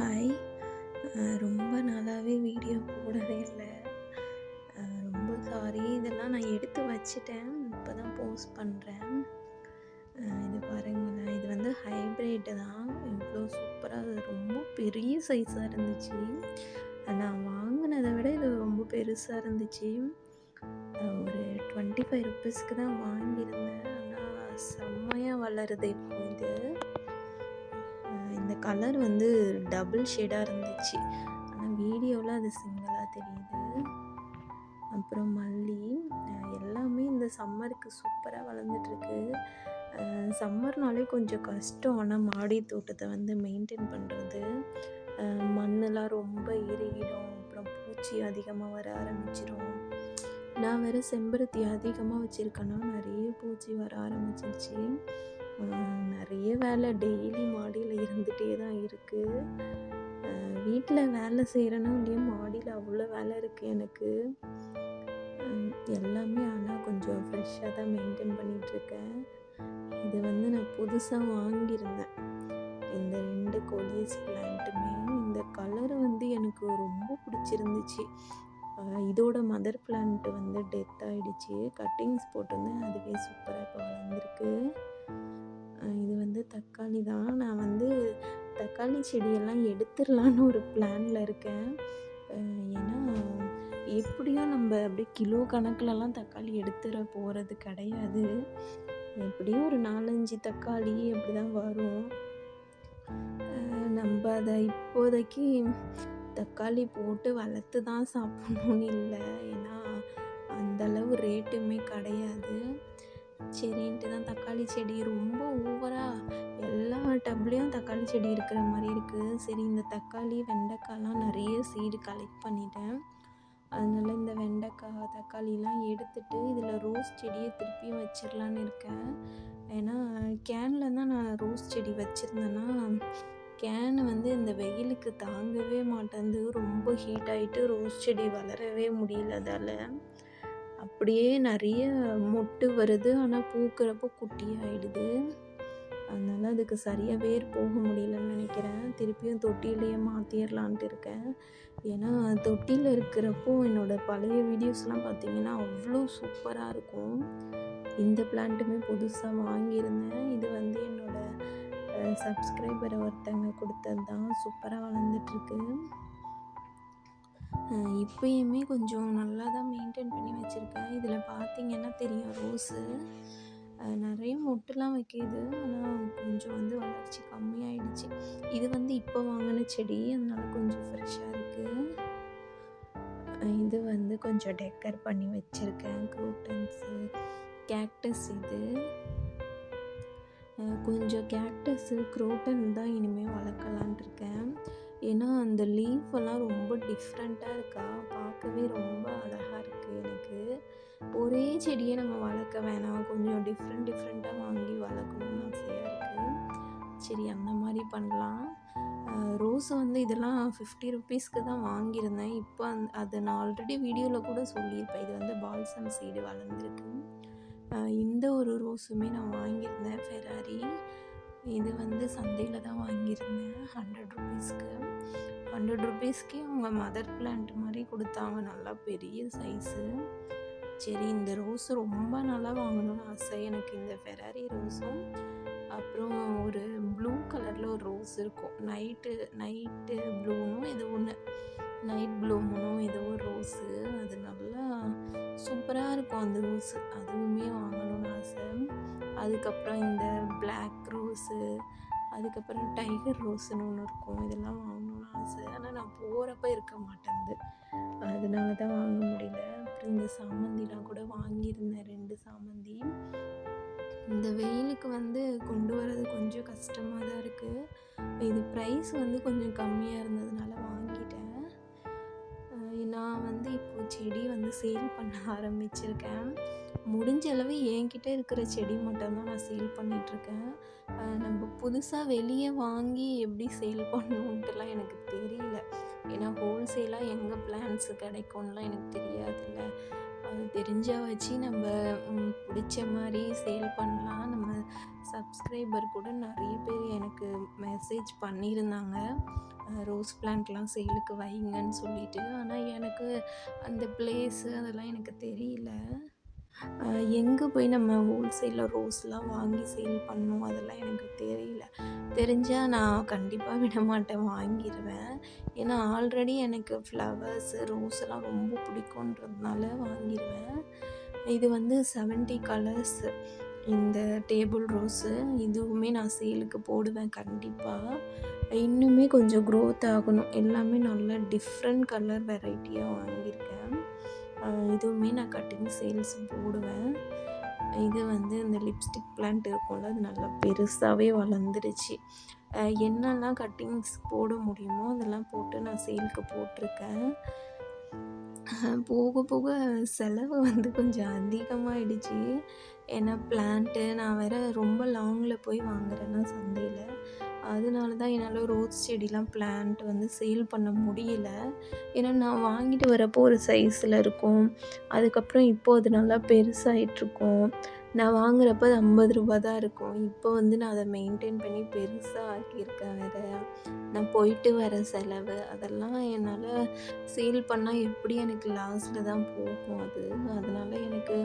Hi ரொம்ப நாளாகவே video போடவே இல்லை. ரொம்ப சாரி இதெல்லாம் நான் எடுத்து வச்சுட்டேன். இப்போ தான் போஸ்ட் பண்ணுறேன் இது பாருங்களேன். இது வந்து ஹைப்ரிட்டு தான். இவ்வளோ சூப்பராக ரொம்ப பெரிய சைஸாக இருந்துச்சு. நான் வாங்கினதை விட இது ரொம்ப பெருசாக இருந்துச்சு. ஒரு டுவெண்ட்டி ஃபைவ் ருப்பீஸ்க்கு தான் வாங்கியிருந்தேன். ஆனால் செம்மையாக வளருது இப்போ இது. இந்த கலர் வந்து டபுள் ஷேடாக இருந்துச்சு. ஆனால் வீடியோவில் அது சிங்கிளாக தெரியுது. அப்புறம் மல்லி. எல்லாமே இந்த சம்மருக்கு சூப்பராக வளர்ந்துட்டுருக்கு. சம்மர்னாலே கொஞ்சம் கஷ்டம். ஆனால் மாடி தோட்டத்தை வந்து மெயின்டைன் பண்ணுறது மண்ணெலாம் ரொம்ப இறுகிடும். அப்புறம் பூச்சி அதிகமாக வர ஆரம்பிச்சிடும் நான் வேறு செம்பருத்தி அதிகமாக வச்சுருக்கேன்னா நிறைய பூச்சி வர ஆரம்பிச்சிருச்சு. நிறைய வேலை டெய்லி மாடியில் இருந்துகிட்டே தான் இருக்குது வீட்டில் வேலை செய்கிறேனோ இல்லையோ மாடியில் அவ்வளோ வேலை இருக்குது எனக்கு. எல்லாமே ஆனால் கொஞ்சம் ஃப்ரெஷ்ஷாக தான் மெயின்டைன் பண்ணிகிட்ருக்கேன் இது வந்து நான் புதுசாக வாங்கியிருந்தேன். இந்த ரெண்டு கோலியஸ் பிளான்ட்டுமே இந்த கலர் வந்து எனக்கு ரொம்ப பிடிச்சிருந்துச்சு. இதோட மதர் பிளான்ட் வந்து டெத் ஆகிடுச்சு கட்டிங்ஸ் போட்டிருந்தேன். அதுவே சூப்பராக இப்போ வளர்ந்துருக்கு. வந்து தக்காளி தான். நான் வந்து தக்காளி செடியெல்லாம் எடுத்துடலான்னு ஒரு பிளானில் இருக்கேன். ஏன்னா எப்படியும் நம்ம அப்படியே கிலோ கணக்கிலலாம் தக்காளி எடுத்துட போகிறது கிடையாது. எப்படியும் ஒரு நாலஞ்சு தக்காளி அப்படி தான் வரும் நம்ம அதை இப்போதைக்கு தக்காளி போட்டு வளர்த்து தான் சாப்பிட்ணுன்னு இல்லை. ஏன்னா அந்தளவு ரேட்டுமே கிடையாது. சரின்ட்டு தான் தக்காளி செடி ரொம்ப ஓவராக எல்லா டப்லேயும் தக்காளி செடி இருக்கிற மாதிரி இருக்குது சரி இந்த தக்காளி வெண்டைக்காய்லாம் நிறைய சீடு கலெக்ட் பண்ணிட்டேன். அதனால் இந்த வெண்டைக்காய் தக்காளிலாம் எடுத்துட்டு இதில் ரோஸ் செடியை திருப்பி வச்சிடலான்னு இருக்கேன். ஏன்னா கேனில் தான் நான் ரோஸ் செடி வச்சுருந்தேன்னா கேனு வந்து இந்த வெயிலுக்கு தாங்கவே மாட்டேங்குது ரொம்ப ஹீட் ஆகிட்டு ரோஸ் செடி வளரவே முடியல அதால். அப்படியே நிறைய மொட்டு வருது. ஆனால் பூக்கிறப்போ குட்டியாகிடுது அதனால் அதுக்கு சரியாக வேர் போக முடியலன்னு நினைக்கிறேன். திருப்பியும் தொட்டியிலையே மாற்றிடலான்ட்டு இருக்கேன். ஏன்னா தொட்டியில் இருக்கிறப்போ என்னோடய பழைய வீடியோஸ்லாம் பார்த்திங்கன்னா அவ்வளோ சூப்பராக இருக்கும். இந்த பிளான்ட்டுமே புதுசாக வாங்கியிருந்தேன். இது வந்து என்னோடய சப்ஸ்கிரைபரை ஒருத்தங்க கொடுத்தது தான் சூப்பராக வளர்ந்துட்டுருக்கு இப்போயுமே கொஞ்சம் நல்லா தான் மெயின்டைன் பண்ணி வச்சுருக்கேன். இதில் பார்த்திங்கன்னா தெரியும் ரோஸு நிறைய மொட்டுலாம் வைக்கிது. ஆனால் கொஞ்சம் வந்து வளர்ச்சி கம்மியாயிடுச்சு. இது வந்து இப்போ வாங்கின செடி அதனால் கொஞ்சம் ஃப்ரெஷ்ஷாக இருக்குது இது வந்து கொஞ்சம் டெக்கர் பண்ணி வச்சுருக்கேன். க்ரூட்டன்ஸு கேக்டஸ் இது. கொஞ்சம் கேக்டஸு க்ரோட்டன் தான் இனிமேல் வளர்க்கலான்ட்டு இருக்கேன். ஏன்னா அந்த லீஃப் எல்லாம் ரொம்ப டிஃப்ரெண்ட்டாக இருக்கா? பார்க்கவே ரொம்ப அழகாக இருக்குது எனக்கு. ஒரே செடியை நம்ம வளர்க்க வேணாம். கொஞ்சம் டிஃப்ரெண்ட் டிஃப்ரெண்ட்டாக வாங்கி வளர்க்கணும்னு ஆசையாக இருக்குது சரி அந்த மாதிரி பண்ணலாம். ரோஸ் வந்து இதெல்லாம் ஃபிஃப்டி ருப்பீஸ்க்கு தான் வாங்கியிருந்தேன். இப்போ அந் அது நான் ஆல்ரெடி வீடியோவில் கூட சொல்லியிருப்பேன். இது வந்து பால்சம் சீடு வளர்ந்துருக்கு. இந்த ஒரு ரோஸுமே நான் வாங்கியிருந்தேன். ஃபெராரி இது வந்து சந்தையில் தான் வாங்கியிருந்தேன். ஹண்ட்ரட் ருபீஸ்க்கு ஹண்ட்ரட் ருபீஸ்க்கே அவங்க மதர் பிளான்ட் மாதிரி கொடுத்தாங்க. நல்லா பெரிய சைஸு சரி இந்த ரோஸு ரொம்ப நல்லா வாங்கணும்னு ஆசை. எனக்கு இந்த ஃபெராரி ரோஸும் அப்புறம் ஒரு ப்ளூ கலரில் ஒரு ரோஸ் இருக்கும். நைட்டு நைட்டு ப்ளூனும் இது ஒன்று நைட் ப்ளூமுனும் ஏதோ ஒரு ரோஸு அது நல்லா சூப்பராக இருக்கும் அந்த ரோஸு அதுவுமே வாங்கணும்னு ஆசை. அதுக்கப்புறம் இந்த பிளாக் ரோஸு அதுக்கப்புறம் டைகர் ரோஸ்னு ஒன்று இருக்கும். இதெல்லாம் வாங்கணும்னு ஆசை. ஆனால் நான் போகிறப்ப இருக்க மாட்டேங்குது அதனால தான் வாங்க முடியல. அப்புறம் இந்த சாமந்திலாம் கூட வாங்கியிருந்தேன். ரெண்டு சாமந்தி இந்த வெயிலுக்கு வந்து கொண்டு வர்றது கொஞ்சம் கஷ்டமாக தான் இருக்குது இது ப்ரைஸ் வந்து கொஞ்சம் கம்மியாக இருந்ததுனால வாங்கிட்டேன். நான் வந்து இப்போது செடி வந்து சேல் பண்ண ஆரம்பிச்சிருக்கேன். முடிஞ்ச அளவு என்கிட்ட இருக்கிற செடி மட்டும்தான் நான் சேல் பண்ணிகிட்ருக்கேன் நம்ம புதுசாக வெளியே வாங்கி எப்படி சேல் பண்ணணுன்ட்டுலாம் எனக்கு தெரியல. ஏன்னா ஹோல்சேலாக எங்கே பிளான்ஸ் கிடைக்கும்லாம் எனக்கு தெரியாதுல்ல. அது தெரிஞ்ச வச்சு நம்ம பிடிச்ச மாதிரி சேல் பண்ணலாம். நம்ம சப்ஸ்கிரைபர் கூட நிறைய பேர் எனக்கு மெசேஜ் பண்ணியிருந்தாங்க. ரோஸ் பிளான்ட்லாம் சேலுக்கு வைங்கன்னு சொல்லிட்டு. ஆனால் எனக்கு அந்த பிளேஸு அதெல்லாம் எனக்கு தெரியல. எங்கே போய் நம்ம ஹோல்சேலில் ரோஸ்லாம் வாங்கி சேல் பண்ணணும் அதெல்லாம் எனக்கு தெரியல. தெரிஞ்சால் நான் கண்டிப்பாக விட மாட்டேன் வாங்கிடுவேன் ஏன்னா ஆல்ரெடி எனக்கு ஃப்ளவர்ஸு ரோஸ் எல்லாம் ரொம்ப பிடிக்குன்றதுனால வாங்கிடுவேன் இது வந்து செவன்ட்டி கலர்ஸ் இந்த டேபிள் ரோஸு இதுவுமே நான் சேலுக்கு போடுவேன் கண்டிப்பாக இன்னுமே கொஞ்சம் க்ரோத் ஆகணும். எல்லாமே நல்லா டிஃப்ரெண்ட் கலர் வெரைட்டியாக வாங்கியிருக்கேன். இதுவுமே நான் கட்டிங் சேல்ஸ் போடுவேன். இது வந்து இந்த லிப்ஸ்டிக் பிளான்ட் இருக்கும்ல அது நல்லா பெருசாகவே வளர்ந்துருச்சு. என்னெல்லாம் கட்டிங்ஸ் போட முடியுமோ அதெல்லாம் போட்டு நான் சேலுக்கு போட்டிருக்கேன். போக போக செலவு வந்து கொஞ்சம் அதிகமாகிடுச்சு ஏன்னா பிளான்ட்டு நான் வேறு ரொம்ப லாங்கில் போய் வாங்குறேன்னா சந்தையில். அதனால தான் என்னால் ரோஸ் செடிலாம் பிளான்ட் வந்து சேல் பண்ண முடியல. ஏன்னா நான் வாங்கிட்டு வரப்போ ஒரு சைஸில் இருக்கும். அதுக்கப்புறம் இப்போது அது நல்லா பெருசாகிட்ருக்கும் நான் வாங்குறப்ப அது ஐம்பது ரூபா தான் இருக்கும். இப்போ வந்து நான் அதை மெயின்டைன் பண்ணி பெருசாக ஆக்கியிருக்கேன் வேறு. நான் போயிட்டு வர செலவு அதெல்லாம் என்னால் சேல் பண்ணால் எப்படி எனக்கு லாஸில் தான் போகும் அது. அதனால் எனக்கு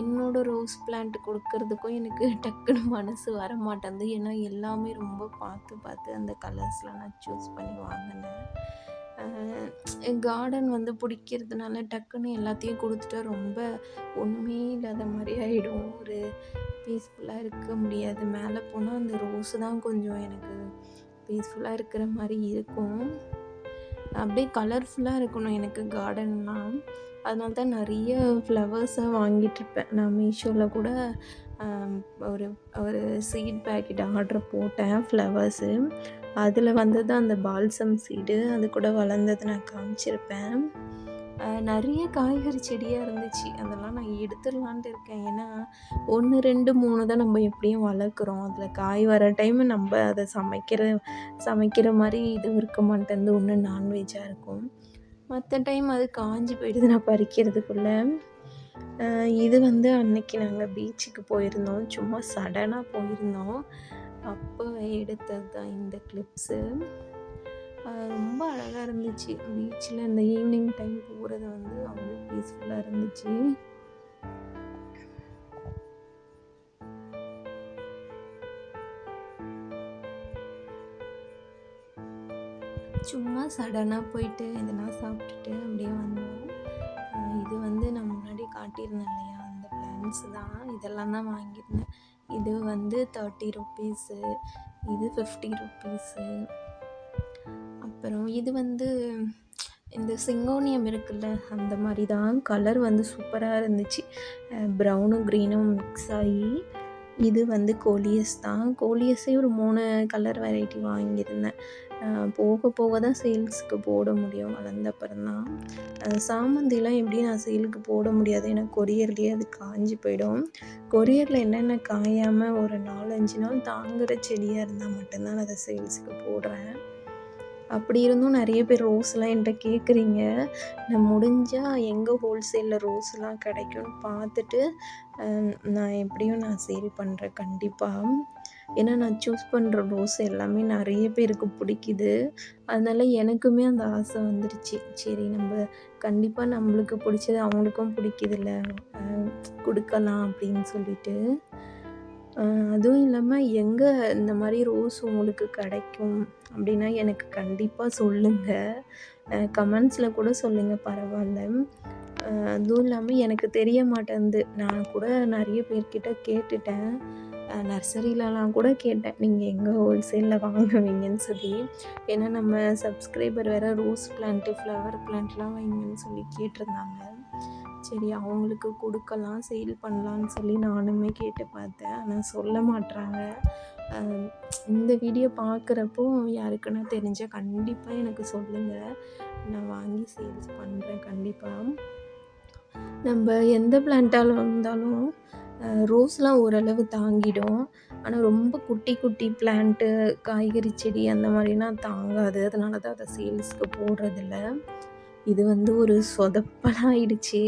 என்னோடய ரோஸ் பிளான்ட் கொடுக்கறதுக்கும் எனக்கு டக்குன்னு மனசு வர மாட்டேங்குது ஏன்னா எல்லாமே ரொம்ப பார்த்து பார்த்து அந்த கலர்ஸ்லாம் நான் சூஸ் பண்ணி வாங்கினேன். கார்டன் வந்து பிடிக்கிறதுனால டக்குன்னு எல்லாத்தையும் கொடுத்துட்டா ரொம்ப ஒன்றுமே இல்லாத மாதிரி ஆகிடும் ஒரு பீஸ்ஃபுல்லாக இருக்க முடியாது. மேலே போனால் அந்த ரோஸு தான் கொஞ்சம் எனக்கு பீஸ்ஃபுல்லாக இருக்கிற மாதிரி இருக்கும். அப்படியே கலர்ஃபுல்லாக இருக்கணும் எனக்கு கார்டன்லாம் அதனால தான் நிறைய ஃப்ளவர்ஸாக வாங்கிட்டுருப்பேன் நான் மீஷோவில் கூட ஒரு ஒரு சீட் பேக்கெட் ஆர்டர் போட்டேன் ஃப்ளவர்ஸு அதில் வந்தது அந்த பால்சம் சீடு. அது கூட வளர்ந்தது நான் காமிச்சிருப்பேன். நிறைய காய்கறி செடியாக இருந்துச்சு. அதெல்லாம் நான் எடுத்துடலான்ட்டு இருக்கேன். ஏன்னா ஒன்று ரெண்டு மூணு தான் நம்ம எப்படியும் வளர்க்குறோம். அதில் காய் வர டைம் நம்ம அதை சமைக்கிற சமைக்கிற மாதிரி இது இருக்க மாட்டேங்குது ஒன்று நான்வெஜ்ஜாக இருக்கும். மற்ற டைம் அது காஞ்சி போயிடுது நான் பறிக்கிறதுக்குள்ளே. இது வந்து அன்னைக்கு நாங்கள் பீச்சுக்கு போயிருந்தோம். சும்மா சடனாக போயிருந்தோம். அப்போ எடுத்தது தான் இந்த கிளிப்ஸு ரொம்ப அழகாக இருந்துச்சு. பீச்சில் இந்த ஈவினிங் டைம் போகிறது வந்து அவ்வளோ பீஸ்ஃபுல்லாக இருந்துச்சு. சும்மா சடனாக போயிட்டு எதனா சாப்பிட்டுட்டு அப்படியே வந்தோம். இது வந்து நான் முன்னாடி காட்டியிருந்தேன் இல்லையா? அந்த பிளான்ஸ் தான். இதெல்லாம் தான் வாங்கியிருந்தேன். இது வந்து தேர்ட்டி ருப்பீஸு இது ஃபிஃப்டி ருப்பீஸு அப்புறம் இது வந்து இந்த சிங்கோனியம் இருக்குல்ல அந்த மாதிரி தான் கலர் வந்து சூப்பராக இருந்துச்சு. ப்ரௌனும் க்ரீனும் மிக்ஸ் ஆகி இது வந்து கோலியஸ் தான். கோலியஸே ஒரு மூணு கலர் வெரைட்டி வாங்கியிருந்தேன். போக போக தான் சேல்ஸுக்கு போட முடியும். வளர்ந்தப்புறம் தான் சாமந்திலாம் எப்படி நான் சேலுக்கு போட முடியாது? ஏன்னா கொரியர்லேயே அது காஞ்சி போயிடும். கொரியரில் என்னென்ன காயாமல் ஒரு நாலஞ்சு நாள் தாங்குகிற செடியாக இருந்தால் மட்டும்தான் அதை சேல்ஸுக்கு போடுறேன். அப்படி இருந்தும் நிறைய பேர் ரோஸ்லாம் என்கிட்ட கேட்குறீங்க. நான் முடிஞ்சால் எங்கே ஹோல்சேலில் ரோஸ்லாம் கிடைக்கும்னு பார்த்துட்டு நான் எப்படியும் நான் சேல் பண்ணுறேன் கண்டிப்பாக ஏன்னா நான் சூஸ் பண்ணுற ரோஸ் எல்லாமே நிறைய பேருக்கு பிடிக்குது. அதனால் எனக்குமே அந்த ஆசை வந்துருச்சு. சரி நம்ம கண்டிப்பாக நம்மளுக்கு பிடிச்சது அவங்களுக்கும் பிடிக்குதுல்ல. கொடுக்கலாம் அப்படின்னு சொல்லிட்டு. அதுவும் இல்லாமல் எங்கே இந்த மாதிரி ரோஸ் உங்களுக்கு கிடைக்கும் அப்படின்னா எனக்கு கண்டிப்பாக சொல்லுங்கள் கமெண்ட்ஸில் கூட சொல்லுங்கள் பரவாயில்ல அதுவும் இல்லாமல் எனக்கு தெரிய மாட்டேன்து. நான் கூட நிறைய பேர்கிட்ட கேட்டுட்டேன். நர்சரிலலாம் கூட கேட்டேன். நீங்கள் எங்கே ஹோல்சேலில் வாங்குவீங்கன்னு சொல்லி. ஏன்னா நம்ம சப்ஸ்கிரைபர் வேறு ரோஸ் பிளான்ட்டு ஃப்ளவர் பிளான்ட்லாம் வைங்கன்னு சொல்லி கேட்டிருந்தாங்க. சரி அவங்களுக்கு கொடுக்கலாம் சேல் பண்ணலான்னு சொல்லி நானுமே கேட்டு பார்த்தேன். ஆனால் சொல்ல மாட்றாங்க. இந்த வீடியோ பார்க்குறப்போ யாருக்குன்னா தெரிஞ்ச கண்டிப்பாக எனக்கு சொல்லுங்கள் நான் வாங்கி சேல்ஸ் பண்ணுறேன் கண்டிப்பாக நம்ம எந்த பிளான்ட்டால் வந்தாலும் ரோஸ்லாம் ஓரளவு தாங்கிடும். ஆனால் ரொம்ப குட்டி குட்டி பிளான்ட்டு காய்கறி செடி அந்த மாதிரினா தாங்காது. அதனால தான் அதை சேல்ஸ்க்கு போடுறதில்ல. இது வந்து ஒரு சொதப்பலாயிடுச்சு.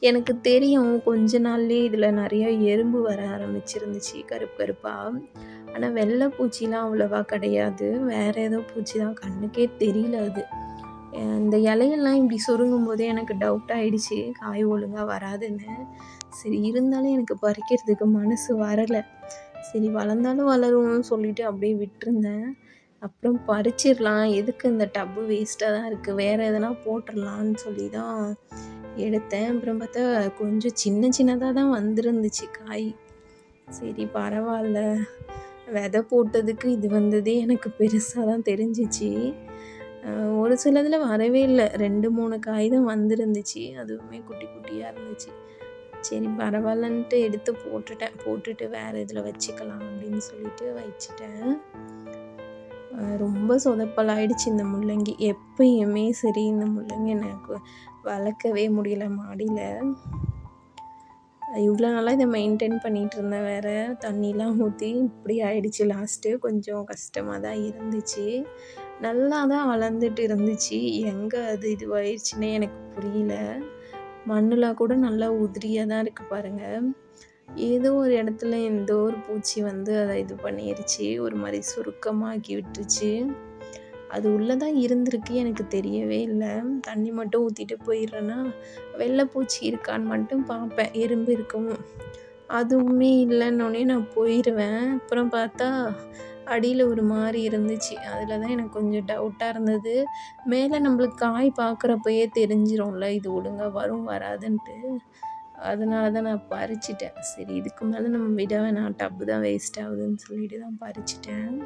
எனக்கு தெரியும் கொஞ்ச நாள்லேயே இதில் நிறையா எறும்பு வர ஆரம்பிச்சிருந்துச்சு கருப்பு கருப்பாக ஆனால் வெள்ளை பூச்சிலாம் அவ்வளோவா கிடையாது. வேறு ஏதோ பூச்சி தான். கண்ணுக்கே தெரியல அது. இந்த இலையெல்லாம் இப்படி சுருங்கும் போதே எனக்கு டவுட் ஆகிடுச்சு காய் ஒழுங்காக வராதுன்னு. சரி இருந்தாலும் எனக்கு பறிக்கிறதுக்கு மனசு வரலை. சரி வளர்ந்தாலும் வளரும்னு சொல்லிட்டு அப்படியே விட்டுருந்தேன். அப்புறம் பறிச்சிடலாம். எதுக்கு இந்த டப்பு வேஸ்ட்டாக தான் இருக்குது வேறு எதனா போட்டுடலான்னு சொல்லி தான் எடுத்தேன். அப்புறம் பார்த்தா கொஞ்சம் சின்ன சின்னதாக தான் வந்துருந்துச்சு காய். சரி பரவாயில்ல. விதை போட்டதுக்கு இது வந்ததே எனக்கு பெருசாக தான் தெரிஞ்சிச்சு. ஒரு சிலதில் வரவே இல்லை. ரெண்டு மூணு காய் தான் வந்துருந்துச்சு. அதுவுமே குட்டி குட்டியாக இருந்துச்சு. சரி பரவாயில்லன்ட்டு எடுத்து போட்டுட்டேன். போட்டுட்டு வேறு இதில் வச்சுக்கலாம் அப்படின்னு சொல்லிட்டு வச்சுட்டேன். ரொம்ப சொதப்பலாயிடுச்சு இந்த முள்ளங்கி. எப்பயுமே சரி இந்த முள்ளங்கி எனக்கு வளர்க்கவே முடியல மாடியில். இவ்வளோ நாளாக இதை மெயின்டைன் பண்ணிகிட்டு இருந்தேன் வேறு. தண்ணிலாம் ஊற்றி இப்படி ஆயிடுச்சு லாஸ்ட்டு கொஞ்சம் கஷ்டமாக தான் இருந்துச்சு. நல்லா தான் வளர்ந்துட்டு இருந்துச்சு. எங்கே அது இதுவாயிருச்சுன்னே எனக்கு புரியல. மண்ணில் கூட நல்லா உதிரியாக தான் இருக்குது பாருங்கள் ஏதோ ஒரு இடத்துல எந்த ஒரு பூச்சி வந்து அதை இது பண்ணிருச்சு. ஒரு மாதிரி சுருக்கமாக்கி விட்டுருச்சு. அது உள்ளே தான் இருந்திருக்கு எனக்கு தெரியவே இல்லை. தண்ணி மட்டும் ஊற்றிட்டு போயிடுறேன்னா வெள்ளைப்பூச்சி இருக்கான்னு மட்டும் பார்ப்பேன். எறும்பு இருக்கவும் அதுவுமே இல்லைன்னொடனே நான் போயிடுவேன் அப்புறம் பார்த்தா அடியில் ஒரு மாதிரி இருந்துச்சு. அதில் தான் எனக்கு கொஞ்சம் டவுட்டாக இருந்தது. மேலே நம்மளுக்கு காய் பார்க்குறப்பயே தெரிஞ்சிரும்ல இது ஒழுங்காக வரும் வராதுன்ட்டு. அதனால தான் நான் பறிச்சிட்டேன். சரி இதுக்கு மேலே நம்ம விட வேணாம் டப்பு தான் வேஸ்ட் ஆகுதுன்னு சொல்லிட்டு தான் பறிச்சிட்டேன்.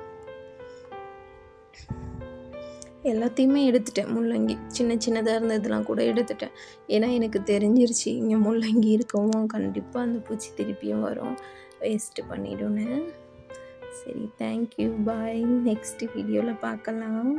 எல்லாத்தையுமே எடுத்துட்டேன். முள்ளங்கி சின்ன சின்னதாக இருந்ததெல்லாம் கூட எடுத்துட்டேன். ஏன்னா எனக்கு தெரிஞ்சிருச்சு இங்கே முள்ளங்கி இருக்கவும் கண்டிப்பாக அந்த பூச்சி திருப்பியும் வரும். வேஸ்ட்டு பண்ணிவிடுன்னு சரி தேங்க்யூ பாய் நெக்ஸ்ட் வீடியோவில் பார்க்கலாம்.